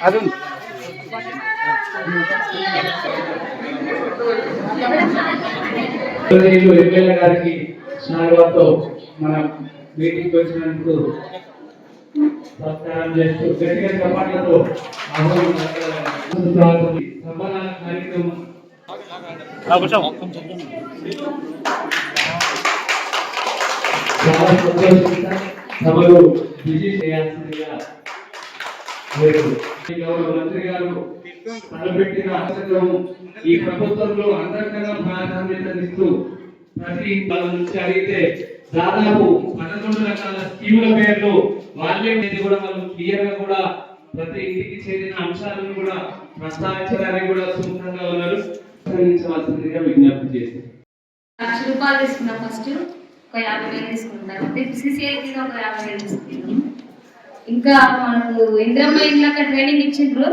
Arun. MLA గారికి స్నాగంతో మనం meeting వచ్చినందుకు సత్కారం చేస్తూ గట్టిగా చపాట్లతో స్వాగతం కార్యక్రమం. చాలా సంతోషంగా సభలు బిజీ చేయాల్సిందిగా మంత్రి గారు తలపెట్టిన అవసరం ఈ ప్రభుత్వంలో అంతర్గత ప్రాధాన్యతనిస్తూ ప్రతి నుంచి అడిగితే దాదాపు పదకొండు రకాల స్కీముల పేర్లు వాళ్ళే కూడా వాళ్ళు క్లియర్గా కూడా ప్రతి ఇంటికి చేరిన అంశాలను కూడా ప్రస్తావించడానికి కూడా సుముఖంగా ఉన్నారు. విజ్ఞప్తి చేశారు. లక్ష రూపాయలు తీసుకున్నాం ఫస్ట్ ఒక యాభై వేలు తీసుకుంటాం సిసిఐ కింద ఒక యాభై వేలు తీసుకుంటాం ఇంకా మనకు ఇంద్రమ్మ ఇంట్లో ట్రైనింగ్ ఇచ్చిండ్రు.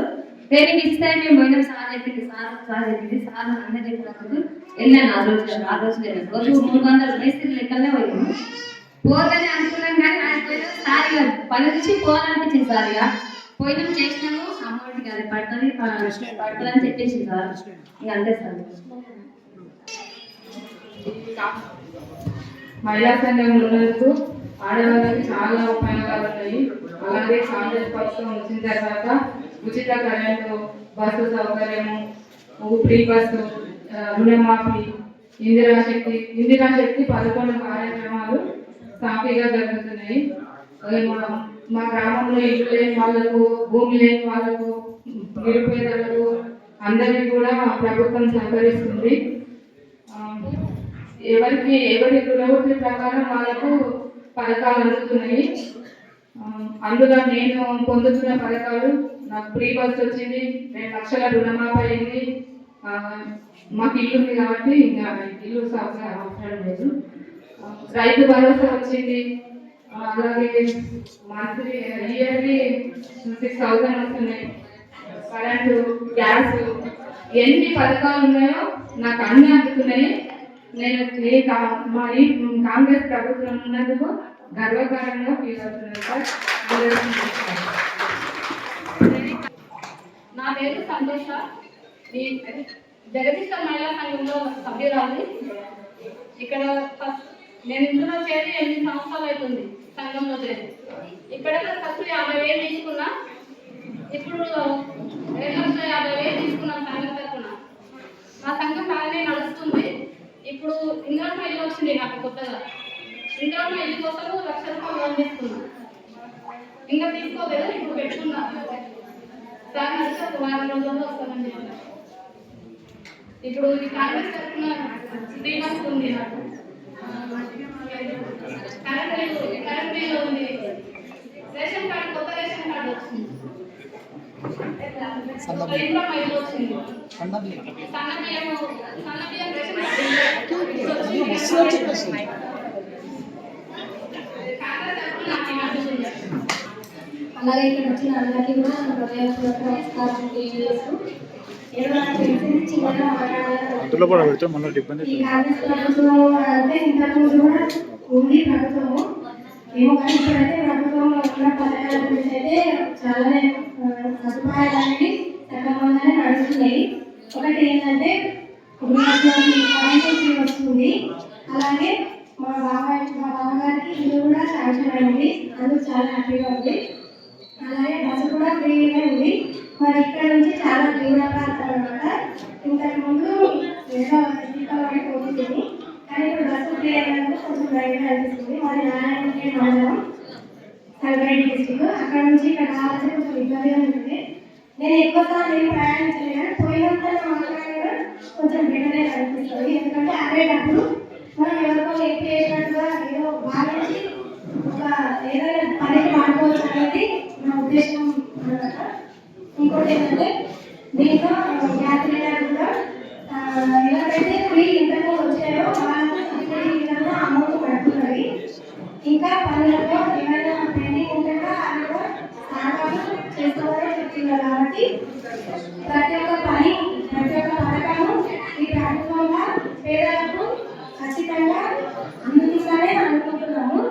ట్రైనింగ్ ఇస్తే మేము పోయినాం. సార్ చెప్పింది సార్ సార్ చెప్పింది సార్ అందరు చెప్పినప్పుడు వెళ్ళాను ఆ రోజు ఆ రోజు వెళ్ళాను. రోజు మూడు వందల మేస్త్రి లెక్కలే పోయాము పోదని అనుకున్నాం కానీ ఆయన పోయినా సార్ ఇక పని నుంచి పోవాలనిపించింది సార్ ఇక. పోయినాం చేసినాము. అమౌంట్ కాదు పడుతుంది పడుతుంది అని చెప్పేసి సార్. ఇక అంతే సార్. మహిళా సంఘంలో ఉన్నందుకు ఆడవాళ్ళకి చాలా ఉపయోగాలు ఉన్నాయి. అలాగే కాంగ్రెస్ పక్షం వచ్చిన తర్వాత ఉచిత కరెంటు బస్సు సౌకర్యము ఫ్రీ బస్సు రుణమాఫీ ఇందిరా శక్తి ఇందిరా శక్తి పదకొండు కార్యక్రమాలు సాఫీగా జరుగుతున్నాయి. మా మా గ్రామంలో ఇల్లు లేని వాళ్ళకు భూమి లేని వాళ్ళకు నిరుపేదలకు అందరికీ కూడా ప్రభుత్వం సహకరిస్తుంది. ఎవరికి ఎవరి ప్రవృత్తి ప్రకారం వాళ్ళకు పథకాలు అందుతున్నాయి. అందులో నేను పొందుతున్న పథకాలు నాకు ఫ్రీ బస్ వచ్చింది రెండు లక్షల రుణమాఫీ అయింది. మాకు ఇల్లు ఉంది కాబట్టి ఇంకా ఇల్లు అవసరం లేదు. రైతు భరోసా వచ్చింది. అలాగే మంత్లీ ఇయర్లీ సిక్స్ థౌసండ్ వస్తున్నాయి. కరెంటు గ్యాస్ ఎన్ని పథకాలు ఉన్నాయో నాకు అన్ని అందుతున్నాయి. నేను ఏ కా- కాంగ్రెస్ ప్రభుత్వం ఉన్నందుకు గర్వకారంగా ఫీల్ అవుతున్నాను సార్. నా పేరు సంతోష. జగదీశ మహిళా సంఘంలో సభ్యురాలి. ఇక్కడ ఫస్ట్ నేను ఇందులో చేరి ఎనిమిది సంవత్సరాలు అవుతుంది సంఘంలో చేరి ఇక్కడ ఫస్ట్ యాభై వేలు తీసుకున్నా. ఇప్పుడు రెండు లక్షల యాభై వేలు తీసుకున్నాం సంఘం తరఫున. మా సంఘం బాగానే నడుస్తుంది. ఇప్పుడు ఇందిరమ్మ ఇల్లు వచ్చింది నాకు కొత్తగా. ఇంకా ఇల్లు కోసం లక్ష రూపాయలు లోన్ తీసుకున్నా. ఇంకా తీసుకోలేదు ఇప్పుడు పెట్టుకున్నా. దాని నుంచి ఒక వారం రోజుల్లో వస్తానని చెప్పారు ఇప్పుడు ఈ కాంగ్రెస్ తరఫున త్రీ మంత్స్ ఉంది నాకు. కరెంట్ బిల్లు కరెంట్ బిల్లు ఉంది. రేషన్ కార్డు కొత్త రేషన్ కార్డు వచ్చింది. సన్న బియ్యం సన్న బియ్యం. అలాగే ఇక్కడ వచ్చిన అందరికీ కూడా హృదయపూర్వక నమస్కారం తెలియజేస్తూ అందులో కూడా పెడితే మళ్ళీ ఇబ్బంది అంటే ఇంతకుముందు కూడా ఉంది ప్రభుత్వము ఏమో కానీ ఇప్పుడైతే ప్రభుత్వంలో ఉన్న పథకాల గురించి అయితే చాలానే ఆ, సదుపాయాలు అనేవి సక్రమంగానే నడుస్తున్నాయి. ఒకటి ఏంటంటే కరెంటు ఫ్రీ వస్తుంది. అలాగే మా బాబాయ్ మా బావగారికి ఇల్లు కూడా శాంక్షన్ అయింది. అందుకు చాలా హ్యాపీగా ఉంది. అలాగే బస్సు కూడా ఫ్రీగా ఉంది. మరి ఇక్కడ నుంచి చాలా దూర ప్రాంతాలు అనమాట ఇంతకుముందు ఏదో పోతుంది. కానీ ఇప్పుడు బస్సు ఫ్రీ అయినందుకు కొంచెం భయంగా అనిపిస్తుంది మరి నారాయణ మండలం సంగారెడ్డి డిస్టిక్ అక్కడ నుంచి ఇక్కడ రావాలంటే కొంచెం ఇబ్బందిగా ఉంటుంది. నేను ఎక్కువ సార్లు నేను ప్రయాణించలేదు కానీ పోయినంత మాట్లాడినా కొంచెం బెటరే అనిపిస్తుంది ఎందుకంటే ఆడేటప్పుడు మనం ఎవరికో ఎక్కువ చేసినట్టుగా ఏదో భావించి ఒక ఏదైనా పనికి వాడుకోవచ్చు అనేది నా ఉద్దేశం అనమాట ఇంకోటి ఏంటంటే దీంట్లో గ్యాస్ సిలిండర్ కూడా ఎలాగైతే ఎవరికైతే ఫ్రీ ఇంతకు వచ్చాయో వాళ్ళకు సబ్సిడీ విధంగా అమౌంట్ పడుతున్నది. ఇంకా పనులలో ఏమైనా పెండింగ్ ఉంటే కూడా అది కూడా సహకారం చేసుకోవాలని చెప్తున్నారు కాబట్టి ప్రతి ఒక్క పథకము ఈ ప్రభుత్వంగా పేదలకు ఖచ్చితంగా అందిస్తారని అనుకుంటున్నాను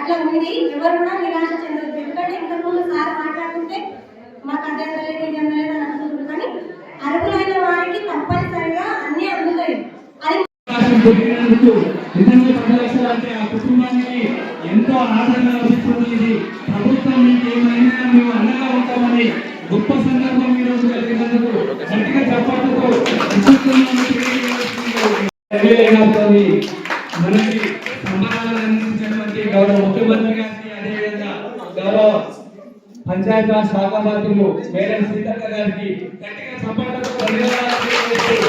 అట్లా ఉంది ఎవరు కూడా నిరాశ చెందదు ఎందుకంటే ఇంతకుముందు సార్ మాట్లాడుతుంటే మాకు అది అందలేదు ఇది అందలేదు అని అనుకుంటున్నారు కానీ అర్హులైన వారికి తప్పనిసరిగా అన్నీ అందుతాయి అది అవకాశం దొరికినందుకు నిజంగా పదలక్షలంటే ఆ కుటుంబాన్ని ఎంతో ఆదరణ లభిస్తుంది ఇది ప్రభుత్వం నుంచి ఏమైనా మేము అండగా ఉంటామని గొప్ప సందర్భం ఈ రోజు కలిగినందుకు గట్టిగా చప్పట్లతో విశ్వస్తున్నాము తెలియజేయగలుగుతుంది. మనకి సంబరాలను అందించినటువంటి గౌరవ ముఖ్యమంత్రి గారికి అదేవిధంగా గౌరవ పంచాయతీ రాజ్ శాఖ మంత్రులు మేడం సీతక్క గారికి గట్టిగా చప్పట్లతో ధన్యవాదాలు తెలియజేస్తూ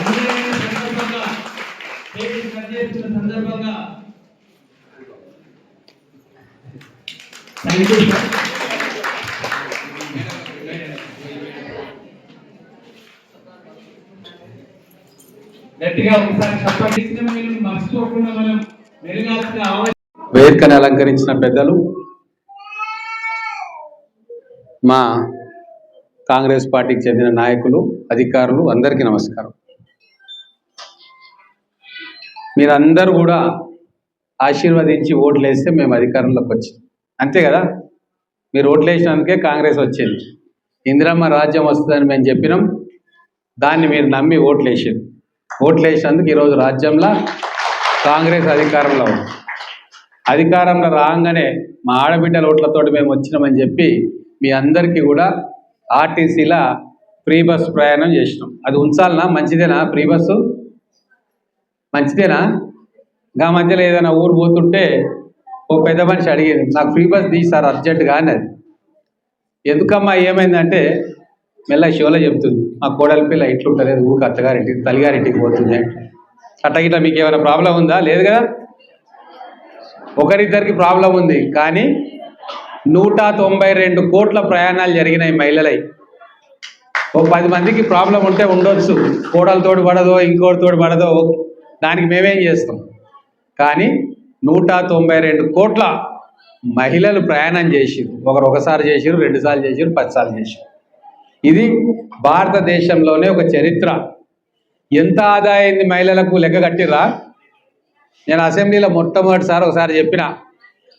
అందరినీ సందర్భంగా కేక్ కట్ చేస్తున్న సందర్భంగా థ్యాంక్ యూ సార్ గట్టిగా ఒకసారి మీరు మర్చిపోకుండా మనం మెరుగాల్సిన అలంకరించిన పెద్దలు మా కాంగ్రెస్ పార్టీకి చెందిన నాయకులు అధికారులు అందరికీ నమస్కారం. మీరందరూ కూడా ఆశీర్వదించి ఓట్లేస్తే మేము అధికారంలోకి వచ్చాం. అంతే కదా? మీరు ఓట్లు వేసినందుకే కాంగ్రెస్ వచ్చింది. ఇందిరమ్మ రాజ్యం వస్తుందని మేము చెప్పినాం. దాన్ని మీరు నమ్మి ఓట్లు వేసారు ఓట్లు వేసినందుకు ఈరోజు రాజ్యంలో కాంగ్రెస్ అధికారంలో ఉంది. అధికారంలో రాగానే మా ఆడబిడ్డల ఓట్లతోటి మేము వచ్చినామని చెప్పి మీ అందరికీ కూడా ఆర్టీసీలో ఫ్రీ బస్ ప్రయాణం చేసినాం. అది ఉంచాలనా? మంచిదేనా ఫ్రీ బస్సు? మంచిదేనా? గా మధ్యలో ఏదైనా ఊరు పోతుంటే ఓ పెద్ద మనిషి అడిగేది నాకు ఫ్రీ బస్ తీసారు అర్జెంటుగా అన్నది. ఎందుకమ్మా ఏమైందంటే మెల్ల శివలో చెప్తుంది మా కోడలి పిల్ల ఇట్లుంటలేదు ఊరికి అత్తగారింటికి తల్లిగారింటికి పోతుంది అట్ట ఇట్లా మీకు ఏమైనా ప్రాబ్లం ఉందా? లేదు కదా? ఒకరిద్దరికి ప్రాబ్లం ఉంది కానీ నూట తొంభై రెండు కోట్ల ప్రయాణాలు జరిగినాయి మహిళలై. ఓ పది మందికి ప్రాబ్లం ఉంటే ఉండొచ్చు. కోడలతోటి పడదో ఇంకోటితోడు పడదో దానికి మేమేం చేస్తాం? కానీ నూట తొంభై రెండు కోట్ల మహిళలు ప్రయాణం చేసిరు ఒకరు ఒకసారి చేసిరు రెండుసార్లు చేసిరు పదిసార్లు చేసిరు ఇది భారతదేశంలోనే ఒక చరిత్ర. ఎంత ఆదా మహిళలకు లెక్క కట్టిరా నేను అసెంబ్లీలో మొట్టమొదటిసారి ఒకసారి చెప్పిన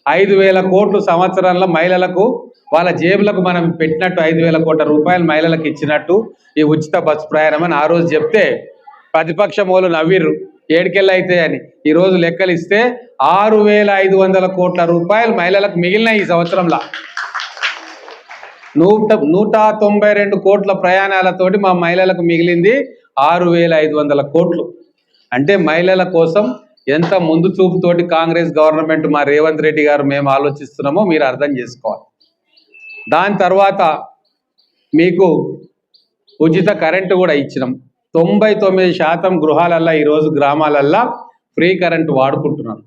ఐదు వేల కోట్లు సంవత్సరంలో మహిళలకు వాళ్ళ జేబులకు మనం పెట్టినట్టు ఐదు వేల కోట్ల రూపాయలు మహిళలకు ఇచ్చినట్టు ఈ ఉచిత బస్సు ప్రయాణం అని ఆ రోజు చెప్తే ప్రతిపక్షం వాళ్ళు నవ్విర్రు. ఏడుకెళ్ళి అయితే అని ఈరోజు లెక్కలు ఇస్తే ఆరు వేల ఐదు వందల కోట్ల రూపాయలు మహిళలకు మిగిలినాయి ఈ సంవత్సరంలో. నూట నూట తొంభై రెండు కోట్ల ప్రయాణాలతోటి మా మహిళలకు మిగిలింది ఆరు వేల ఐదు వందల కోట్లు. అంటే మహిళల కోసం ఎంత ముందు చూపుతోటి కాంగ్రెస్ గవర్నమెంట్ మా రేవంత్ రెడ్డి గారు మేము ఆలోచిస్తున్నామో మీరు అర్థం చేసుకోవాలి. దాని తర్వాత మీకు ఉచిత కరెంటు కూడా ఇచ్చినాం. తొంభై తొమ్మిది శాతం గృహాలల్లో ఈరోజు గ్రామాలల్లో ఫ్రీ కరెంట్ వాడుకుంటున్నారు.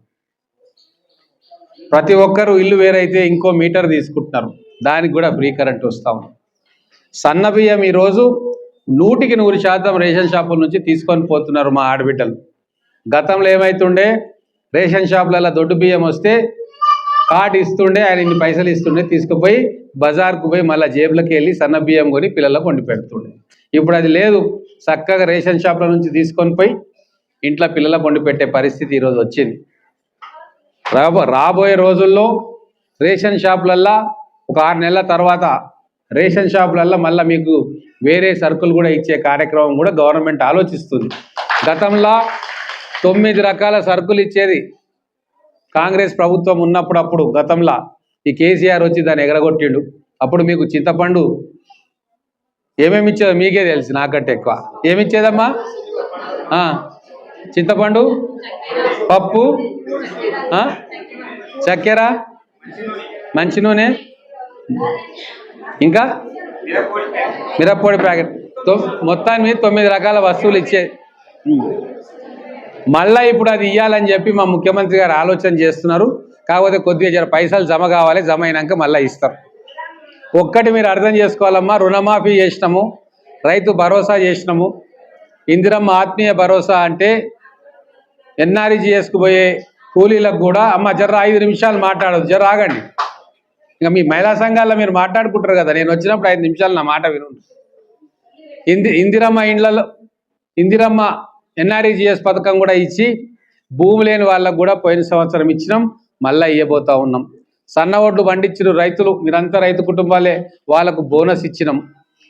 ప్రతి ఒక్కరు ఇల్లు వేరైతే ఇంకో మీటర్ తీసుకుంటున్నారు. దానికి కూడా ఫ్రీ కరెంట్ వస్తూ ఉంది. సన్న బియ్యం ఈరోజు నూటికి నూరు శాతం రేషన్ షాపుల నుంచి తీసుకొని పోతున్నారు మా ఆడబిడ్డలు. గతంలో ఏమైతుండే? రేషన్ షాపులలో దొడ్డు బియ్యం వస్తే కార్డు ఇస్తుండే ఆయన ఇన్ని పైసలు ఇస్తుండే తీసుకుపోయి బజార్కు పోయి మళ్ళీ జేబులకి వెళ్ళి సన్న బియ్యం కొని పిల్లలకు వండి పెడుతుండే. ఇప్పుడు అది లేదు. చక్కగా రేషన్ షాప్ల నుంచి తీసుకొని పోయి ఇంట్లో పిల్లల పండు పెట్టే పరిస్థితి ఈరోజు వచ్చింది. రాబో రాబోయే రోజుల్లో రేషన్ షాపులల్లో ఒక ఆరు నెలల తర్వాత రేషన్ షాపులల్లో మళ్ళీ మీకు వేరే సరుకులు కూడా ఇచ్చే కార్యక్రమం కూడా గవర్నమెంట్ ఆలోచిస్తుంది. గతంలో తొమ్మిది రకాల సరుకులు ఇచ్చేది కాంగ్రెస్ ప్రభుత్వం ఉన్నప్పుడప్పుడు గతంలో ఈ కేసీఆర్ వచ్చి దాన్ని ఎగరగొట్టిండు. అప్పుడు మీకు చింతపండు ఏమేమి ఇచ్చేదో మీకే తెలుసు నాకంటే ఎక్కువ. ఏమి ఇచ్చేదమ్మా? చింతపండు పప్పు చక్కెర మంచి నూనె ఇంకా? మిరప్పొడి ప్యాకెట్. మొత్తాన్ని మీద తొమ్మిది రకాల వస్తువులు ఇచ్చే. మళ్ళా ఇప్పుడు అది ఇవ్వాలని చెప్పి మా ముఖ్యమంత్రి గారు ఆలోచన చేస్తున్నారు. కాకపోతే కొద్దిగా జర పైసలు జమ కావాలి జమ అయినాక మళ్ళీ ఇస్తారు. ఒక్కటి మీరు అర్థం చేసుకోవాలమ్మా రుణమాఫీ చేసినాము రైతు భరోసా చేసినాము. ఇందిరమ్మ ఆత్మీయ భరోసా అంటే ఎన్ఆర్ఈజిఎస్కు పోయే కూలీలకు కూడా అమ్మ జర ఐదు నిమిషాలు మాట్లాడదు జర ఆగండి. ఇంకా మీ మహిళా సంఘాల్లో మీరు మాట్లాడుకుంటారు కదా నేను వచ్చినప్పుడు ఐదు నిమిషాలు నా మాట విను. ఇంది ఇందిరమ్మ ఇండ్లలో ఇందిరమ్మ ఎన్ఆర్ఈజిఎస్ పథకం కూడా ఇచ్చి భూమి లేని వాళ్ళకు కూడా పోయిన సంవత్సరం ఇచ్చినాం మళ్ళీ ఇవ్వబోతా ఉన్నాం. సన్న ఓట్లు పండించిన రైతులు మీరంతా రైతు కుటుంబాలే వాళ్ళకు బోనస్ ఇచ్చినాం.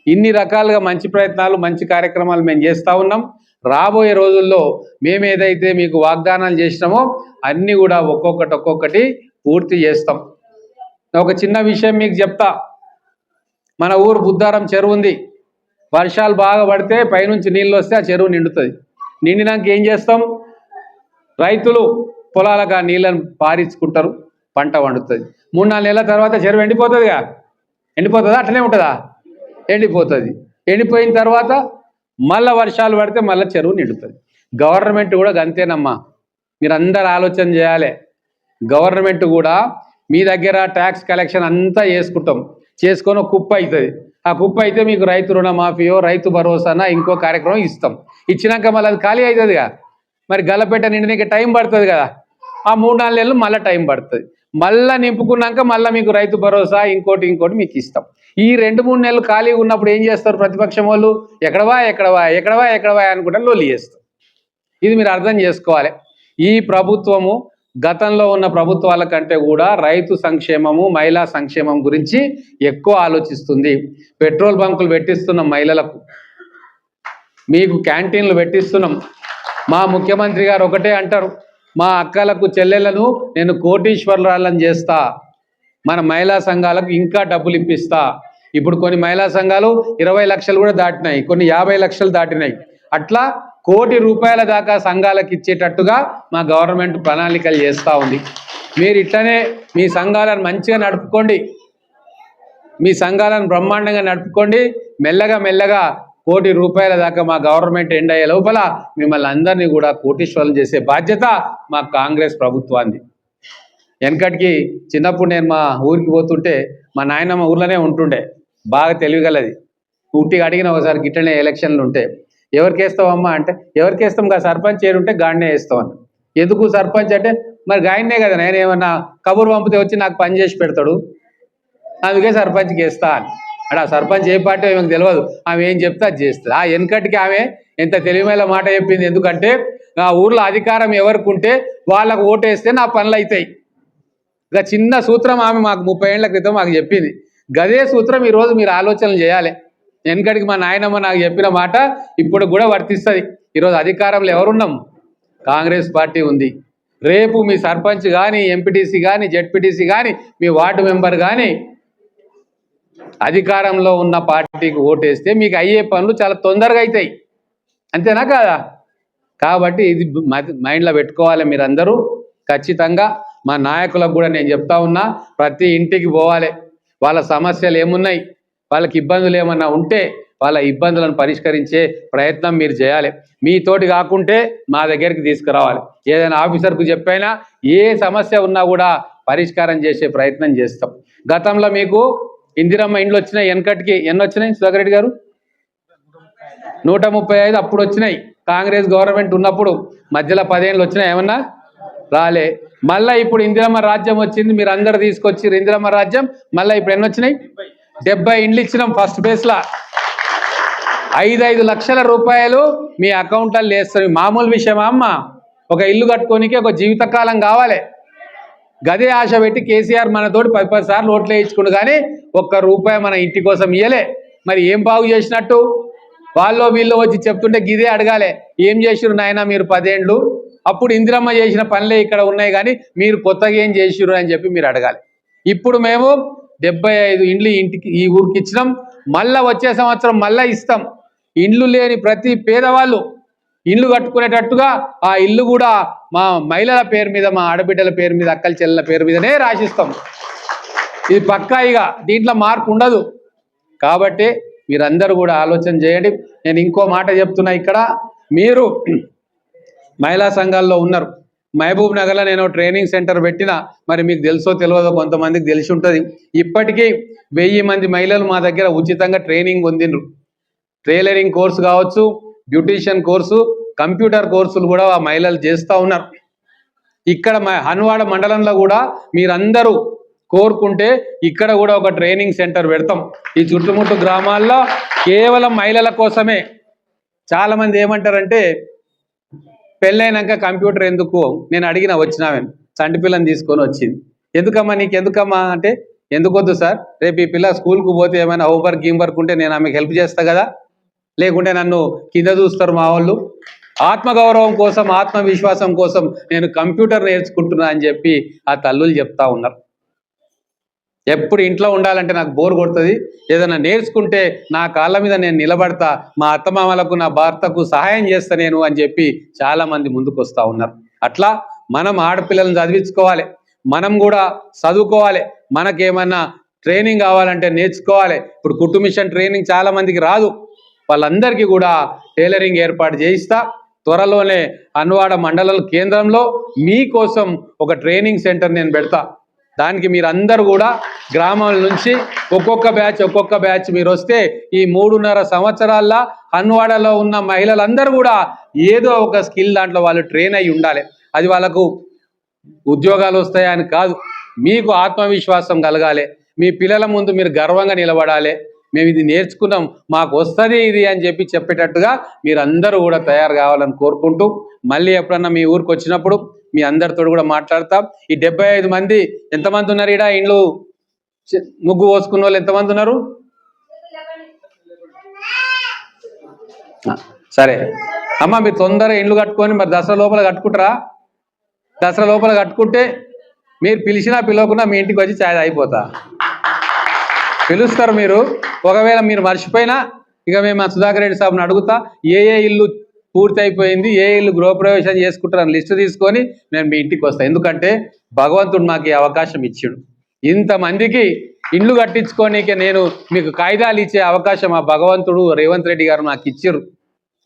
ఇన్ని రకాలుగా మంచి ప్రయత్నాలు మంచి కార్యక్రమాలు మేము చేస్తూ ఉన్నాం. రాబోయే రోజుల్లో మేము ఏదైతే మీకు వాగ్దానాలు చేసినామో అన్నీ కూడా ఒక్కొక్కటి ఒక్కొక్కటి పూర్తి చేస్తాం. ఒక చిన్న విషయం మీకు చెప్తా. మన ఊరు బుద్ధారం చెరువు ఉంది. వర్షాలు బాగా పడితే పైనుంచి నీళ్ళు వస్తే ఆ చెరువు నిండుతుంది. నిండినాక ఏం చేస్తాం? రైతులు పొలాలకు ఆ నీళ్ళను పారించుకుంటారు. పంట వండుతుంది మూడు నాలుగు నెలల తర్వాత చెరువు ఎండిపోతుందిగా. ఎండిపోతుందా? అట్లనే ఉంటుందా? ఎండిపోతుంది. ఎండిపోయిన తర్వాత మళ్ళా వర్షాలు పడితే మళ్ళీ చెరువు నిండుతుంది. గవర్నమెంట్ కూడా అంతేనమ్మా మీరందరూ ఆలోచన చేయాలి. గవర్నమెంట్ కూడా మీ దగ్గర ట్యాక్స్ కలెక్షన్ అంతా చేసుకుంటాం. చేసుకొని కుప్ప అవుతుంది ఆ కుప్ప అయితే మీకు రైతు రుణమాఫీయో రైతు భరోసానా ఇంకో కార్యక్రమం ఇస్తాం. ఇచ్చినాక మళ్ళీ అది ఖాళీ అవుతుందిగా మరి గల్లపెట్ట నిండినకి టైం పడుతుంది కదా. ఆ మూడు నాలుగు నెలలు మళ్ళీ టైం పడుతుంది. మళ్ళీ నింపుకున్నాక మళ్ళీ మీకు రైతు భరోసా ఇంకోటి ఇంకోటి మీకు ఇస్తాం. ఈ రెండు మూడు నెలలు ఖాళీగా ఉన్నప్పుడు ఏం చేస్తారు ప్రతిపక్షం వాళ్ళు? ఎక్కడవా ఎక్కడవా ఎక్కడవా ఎక్కడవా అనుకుంటే లొల్లి చేస్తారు. ఇది మీరు అర్థం చేసుకోవాలి. ఈ ప్రభుత్వము గతంలో ఉన్న ప్రభుత్వాల కంటే కూడా రైతు సంక్షేమము మహిళా సంక్షేమం గురించి ఎక్కువ ఆలోచిస్తుంది. పెట్రోల్ బంకులు పెట్టిస్తున్న మహిళలకు మీకు క్యాంటీన్లు పెట్టిస్తున్నాం. మా ముఖ్యమంత్రి గారు ఒకటే అంటారు మా అక్కలకు చెల్లెలను నేను కోటీశ్వరురాలను చేస్తా. మన మహిళా సంఘాలకు ఇంకా డబ్బులు ఇప్పిస్తా. ఇప్పుడు కొన్ని మహిళా సంఘాలు ఇరవై లక్షలు కూడా దాటినాయి కొన్ని యాభై లక్షలు దాటినాయి. అట్లా కోటి రూపాయల దాకా సంఘాలకు ఇచ్చేటట్టుగా మా గవర్నమెంట్ ప్రణాళికలు చేస్తూ ఉంది. మీరు ఇట్లనే మీ సంఘాలను మంచిగా నడుపుకోండి. మీ సంఘాలను బ్రహ్మాండంగా నడుపుకోండి. మెల్లగా మెల్లగా కోటి రూపాయల దాకా మా గవర్నమెంట్ ఎండ్ అయ్యే లోపల మిమ్మల్ని అందరినీ కూడా కోటీశ్వరం చేసే బాధ్యత మా కాంగ్రెస్ ప్రభుత్వాన్ని వెనకటికి చిన్నప్పుడు నేను మా ఊరికి పోతుంటే మా నాయనమ్మ ఊర్లోనే ఉంటుండే. బాగా తెలివిగలది. ఉట్టిగా అడిగిన ఒకసారి గిట్టనే ఎలక్షన్లు ఉంటే ఎవరికి వేస్తావమ్మా? అంటే ఎవరికి వేస్తాం కదా సర్పంచ్ ఏడుంటే గాడినే వేస్తామని ఎందుకు సర్పంచ్? అంటే మరి గాయనే కదా నేను ఏమన్నా కబురు పంపితే వచ్చి నాకు పని చేసి పెడతాడు. అందుకే సర్పంచ్కి వేస్తా అని. అంటే సర్పంచ్ ఏ పార్టీ ఆమెకు తెలియదు ఆమె ఏం చెప్తే అది చేస్తుంది. ఆ వెనకటికి ఆమె ఎంత తెలివైన మాట చెప్పింది. ఎందుకంటే నా ఊర్లో అధికారం ఎవరికి ఉంటే వాళ్ళకు ఓటేస్తే నా పనులు అవుతాయి ఇక చిన్న సూత్రం ఆమె మాకు ముప్పై ఏళ్ళ క్రితం మాకు చెప్పింది. గదే సూత్రం ఈరోజు మీరు ఆలోచనలు చేయాలి. వెనకటికి మా నాయనమ్మ నాకు చెప్పిన మాట ఇప్పుడు కూడా వర్తిస్తుంది. ఈరోజు అధికారంలో ఎవరున్నాం? కాంగ్రెస్ పార్టీ ఉంది. రేపు మీ సర్పంచ్ కానీ ఎంపీటీసీ కానీ జెడ్పీటీసీ కానీ మీ వార్డు మెంబర్ కానీ అధికారంలో ఉన్న పార్టీకి ఓటేస్తే మీకు అయ్యే పనులు చాలా తొందరగా అవుతాయి అంతేనా కాదా? కాబట్టి ఇది మైండ్లో పెట్టుకోవాలి మీరందరూ. ఖచ్చితంగా మా నాయకులకు కూడా నేను చెప్తా ఉన్నా ప్రతి ఇంటికి పోవాలి. వాళ్ళ సమస్యలు ఏమున్నాయి? వాళ్ళకి ఇబ్బందులు ఏమన్నా ఉంటే వాళ్ళ ఇబ్బందులను పరిష్కరించే ప్రయత్నం మీరు చేయాలి. మీతోటి కాకుంటే మా దగ్గరికి తీసుకురావాలి. ఏదైనా ఆఫీసర్కు చెప్పైనా ఏ సమస్య ఉన్నా కూడా పరిష్కారం చేసే ప్రయత్నం చేస్తాం. గతంలో మీకు ఇందిరమ్మ ఇండ్లు వచ్చినాయి వెనకటికి ఎన్ని వచ్చినాయి సుధాకర్ రెడ్డి గారు? నూట ముప్పై ఐదు అప్పుడు వచ్చినాయి. కాంగ్రెస్ గవర్నమెంట్ ఉన్నప్పుడు మధ్యలో పదేళ్ళు వచ్చినాయి ఏమన్నా? రాలే. మళ్ళా ఇప్పుడు ఇందిరమ్మ రాజ్యం వచ్చింది మీరు అందరు తీసుకొచ్చి ఇందిరమ్మ రాజ్యం మళ్ళీ ఇప్పుడు ఎన్ని వచ్చినాయి? డెబ్బై ఇండ్లు ఇచ్చినాం ఫస్ట్ బేస్లా. ఐదు ఐదు లక్షల రూపాయలు మీ అకౌంట్లో వేస్తారు. మామూలు విషయమా అమ్మ? ఒక ఇల్లు కట్టుకోనికి ఒక జీవితకాలం కావాలి. గదే ఆశ పెట్టి కేసీఆర్ మనతోటి పది పది సార్లు ఓట్లు వేయించుకుండు కానీ ఒక్క రూపాయి మన ఇంటి కోసం ఇయ్యలే. మరి ఏం బాగు చేసినట్టు? వాళ్ళు వీళ్ళు వచ్చి చెప్తుంటే గిదే అడగాలి. ఏం చేసిరు నాయన మీరు పదేండ్లు? అప్పుడు ఇందిరమ్మ చేసిన పనులే ఇక్కడ ఉన్నాయి కానీ మీరు కొత్తగా ఏం చేసిరు అని చెప్పి మీరు అడగాలి. ఇప్పుడు మేము డెబ్బై ఐదు ఇండ్లు ఇంటికి ఈ ఊరికి ఇచ్చినాం. మళ్ళా వచ్చే సంవత్సరం మళ్ళా ఇస్తాం. ఇండ్లు లేని ప్రతి పేదవాళ్ళు ఇల్లు కట్టుకునేటట్టుగా ఆ ఇల్లు కూడా మా మహిళల పేరు మీద మా ఆడబిడ్డల పేరు మీద అక్కల చెల్లెల పేరు మీదనే రాసిస్తాం. ఇది పక్కా ఇక దీంట్లో మార్పు ఉండదు. కాబట్టి మీరందరూ కూడా ఆలోచన చేయండి. నేను ఇంకో మాట చెప్తున్నా ఇక్కడ. మీరు మహిళా సంఘాల్లో ఉన్నారు. మహబూబ్ నగర్లో నేను ట్రైనింగ్ సెంటర్ పెట్టిన మరి మీకు తెలుసో తెలియదో కొంతమందికి తెలిసి ఉంటుంది. ఇప్పటికీ వెయ్యి మంది మహిళలు మా దగ్గర ఉచితంగా ట్రైనింగ్ పొందిండ్రు. టైలరింగ్ కోర్సు కావచ్చు బ్యూటీషియన్ కోర్సు కంప్యూటర్ కోర్సులు కూడా ఆ మహిళలు చేస్తూ ఉన్నారు. ఇక్కడ మ- హన్వాడ మండలంలో కూడా మీరందరూ కోరుకుంటే ఇక్కడ కూడా ఒక ట్రైనింగ్ సెంటర్ పెడతాం. ఈ చుట్టుముట్టు గ్రామాల్లో కేవలం మహిళల కోసమే. చాలా మంది ఏమంటారంటే పెళ్ళైనాక కంప్యూటర్ ఎందుకు? నేను అడిగిన వచ్చినావని చంటి పిల్లని తీసుకొని వచ్చింది. ఎందుకమ్మా నీకు ఎందుకమ్మా? అంటే ఎందుకు వద్దు సార్? రేపు ఈ పిల్ల స్కూల్కు పోతే ఏమైనా హోంవర్క్ గీంవర్క్ ఉంటే నేను ఆమెకు హెల్ప్ చేస్తా కదా? లేకుంటే నన్ను కింద చూస్తారు మా వాళ్ళు. ఆత్మగౌరవం కోసం ఆత్మవిశ్వాసం కోసం నేను కంప్యూటర్ నేర్చుకుంటున్నా అని చెప్పి ఆ తల్లులు చెప్తా ఉన్నారు. ఎప్పుడు ఇంట్లో ఉండాలంటే నాకు బోర్ కొడుతుంది. ఏదైనా నేర్చుకుంటే నా కాళ్ళ మీద నేను నిలబడతా మా అత్తమామలకు నా భర్తకు సహాయం చేస్తా నేను అని చెప్పి చాలా మంది ముందుకు వస్తూ ఉన్నారు. అట్లా మనం ఆడపిల్లలను చదివించుకోవాలి. మనం కూడా చదువుకోవాలి. మనకేమన్నా ట్రైనింగ్ కావాలంటే నేర్చుకోవాలి. ఇప్పుడు కుటుంబిషన్ ట్రైనింగ్ చాలా మందికి రాదు. వాళ్ళందరికీ కూడా టైలరింగ్ ఏర్పాటు చేయిస్తా. త్వరలోనే అన్వాడ మండల కేంద్రంలో మీకోసం ఒక ట్రైనింగ్ సెంటర్ నేను పెడతా. దానికి మీరందరూ కూడా గ్రామాల నుంచి ఒక్కొక్క బ్యాచ్ ఒక్కొక్క బ్యాచ్ మీరు వస్తే ఈ మూడున్నర సంవత్సరాల్లో హన్వాడలో ఉన్న మహిళలందరూ కూడా ఏదో ఒక స్కిల్ దాంట్లో వాళ్ళు ట్రైన్ అయి ఉండాలి. అది వాళ్ళకు ఉద్యోగాలు వస్తాయని కాదు. మీకు ఆత్మవిశ్వాసం కలగాలి. మీ పిల్లల ముందు మీరు గర్వంగా నిలబడాలి. మేము ఇది నేర్చుకున్నాం మాకు వస్తుంది ఇది అని చెప్పి చెప్పేటట్టుగా మీరు అందరూ కూడా తయారు కావాలని కోరుకుంటూ మళ్ళీ ఎప్పుడన్నా మీ ఊరికి వచ్చినప్పుడు మీ అందరితో కూడా మాట్లాడతాం. ఈ డెబ్బై ఐదు మంది ఎంతమంది ఉన్నారు ఈడ ఇండ్లు? ముగ్గు పోసుకున్న వాళ్ళు ఎంతమంది ఉన్నారు? సరే. అమ్మ మీరు తొందరగా ఇండ్లు కట్టుకొని మరి దసరా లోపల కట్టుకుంటారా? దసరా లోపల కట్టుకుంటే మీరు పిలిచినా పిలవకుండా మీ ఇంటికి వచ్చి ఛాయ్ అయిపోతా పిలుస్తారు మీరు. ఒకవేళ మీరు మర్చిపోయినా ఇక మేము సుధాకర్ రెడ్డి సాబ్ని అడుగుతా ఏ ఏ ఇల్లు పూర్తి అయిపోయింది ఏ ఇల్లు గృహప్రవేశం చేసుకుంటారని లిస్టు తీసుకొని నేను మీ ఇంటికి వస్తాను ఎందుకంటే భగవంతుడు మాకు ఈ అవకాశం ఇచ్చాడు. ఇంతమందికి ఇండ్లు కట్టించుకోనికే నేను మీకు కాయిదాలు ఇచ్చే అవకాశం మా భగవంతుడు రేవంత్ రెడ్డి గారు నాకు ఇచ్చారు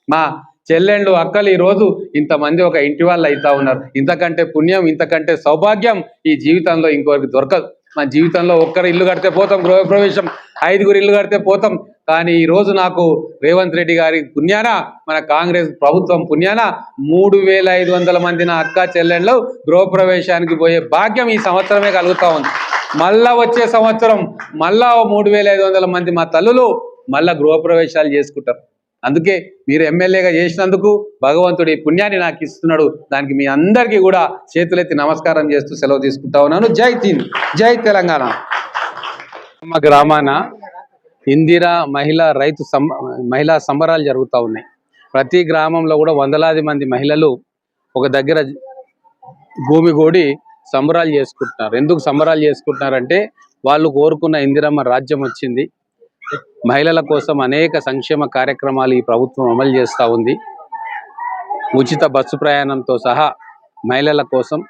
మా చెల్లెండ్లు అక్కలు ఈ రోజు ఇంతమంది ఒక ఇంటి వాళ్ళు అవుతా ఉన్నారు. ఇంతకంటే పుణ్యం ఇంతకంటే సౌభాగ్యం ఈ జీవితంలో ఇంకొకరికి దొరకదు. మన జీవితంలో ఒక్కరు ఇల్లు కడితే పోతాం గృహప్రవేశం ఐదుగురు ఇల్లు కడితే పోతాం. కానీ ఈ రోజు నాకు రేవంత్ రెడ్డి గారి పుణ్యాన మన కాంగ్రెస్ ప్రభుత్వం పుణ్యాన మూడు వేల ఐదు వందల మంది నా అక్క చెల్లెళ్ళు గృహప్రవేశానికి పోయే భాగ్యం ఈ సంవత్సరమే కలుగుతా ఉంది. మళ్ళా వచ్చే సంవత్సరం మళ్ళా మూడు వేల ఐదు వందల మంది మా తల్లులు మళ్ళా గృహప్రవేశాలు చేసుకుంటారు. అందుకే మీరు ఎమ్మెల్యేగా చేసినందుకు భగవంతుడి పుణ్యాన్ని నాకు ఇస్తున్నాడు. దానికి మీ అందరికీ కూడా చేతులెత్తి నమస్కారం చేస్తూ సెలవు తీసుకుంటా ఉన్నాను. జై తీన్ జై తెలంగాణ. మా గ్రామాన ఇందిరా మహిళా రైతు సం మహిళా సంబరాలు జరుగుతూ ఉన్నాయి. ప్రతి గ్రామంలో కూడా వందలాది మంది మహిళలు ఒక దగ్గర భూమి కూడి సంబరాలు చేసుకుంటున్నారు. ఎందుకు సంబరాలు చేసుకుంటున్నారంటే వాళ్ళు కోరుకున్న ఇందిరమ్మ రాజ్యం వచ్చింది. మహిళల కోసం అనేక సంక్షేమ కార్యక్రమాలు ఈ ప్రభుత్వం అమలు చేస్తూ ఉంది. ఉచిత బస్సు ప్రయాణంతో సహా మహిళల కోసం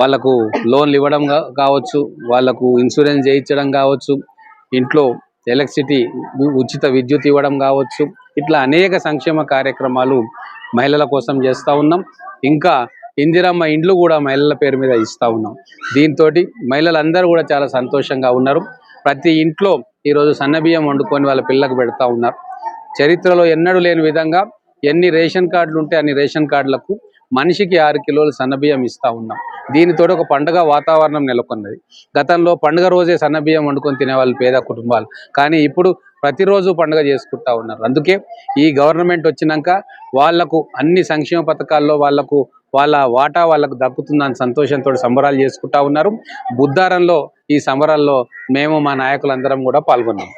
వాళ్ళకు లోన్లు ఇవ్వడం కావచ్చు వాళ్ళకు ఇన్సూరెన్స్ చేయించడం కావచ్చు ఇంట్లో ఎలక్ట్రిసిటీ ఉచిత విద్యుత్ ఇవ్వడం కావచ్చు ఇట్లా అనేక సంక్షేమ కార్యక్రమాలు మహిళల కోసం చేస్తూ ఉన్నాం. ఇంకా ఇందిరమ్మ ఇండ్లు కూడా మహిళల పేరు మీద ఇస్తూ ఉన్నాం. దీంతో మహిళలందరూ కూడా చాలా సంతోషంగా ఉన్నారు. ప్రతి ఇంట్లో ఈరోజు సన్నబియ్యం వండుకొని వాళ్ళ పిల్లలకు పెడతా ఉన్నారు. చరిత్రలో ఎన్నడూ లేని విధంగా ఎన్ని రేషన్ కార్డులు ఉంటే అన్ని రేషన్ కార్డులకు మనిషికి ఆరు కిలోలు సన్నబియ్యం ఇస్తా ఉన్నాం. దీనితో ఒక పండుగ వాతావరణం నెలకొన్నది. గతంలో పండుగ రోజే సన్నబియ్యం వండుకొని తినేవాళ్ళు పేద కుటుంబాలు. కానీ ఇప్పుడు ప్రతిరోజు పండుగ చేసుకుంటా ఉన్నారు. అందుకే ఈ గవర్నమెంట్ వచ్చినాక వాళ్ళకు అన్ని సంక్షేమ పథకాల్లో వాళ్ళకు వాళ్ళ వాటా వాళ్ళకు దక్కుతుందని సంతోషంతో సంబరాలు చేసుకుంటా ఉన్నారు. బుద్ధారంలో ఈ సంబరాల్లో మేము మా నాయకులందరం కూడా పాల్గొన్నాం.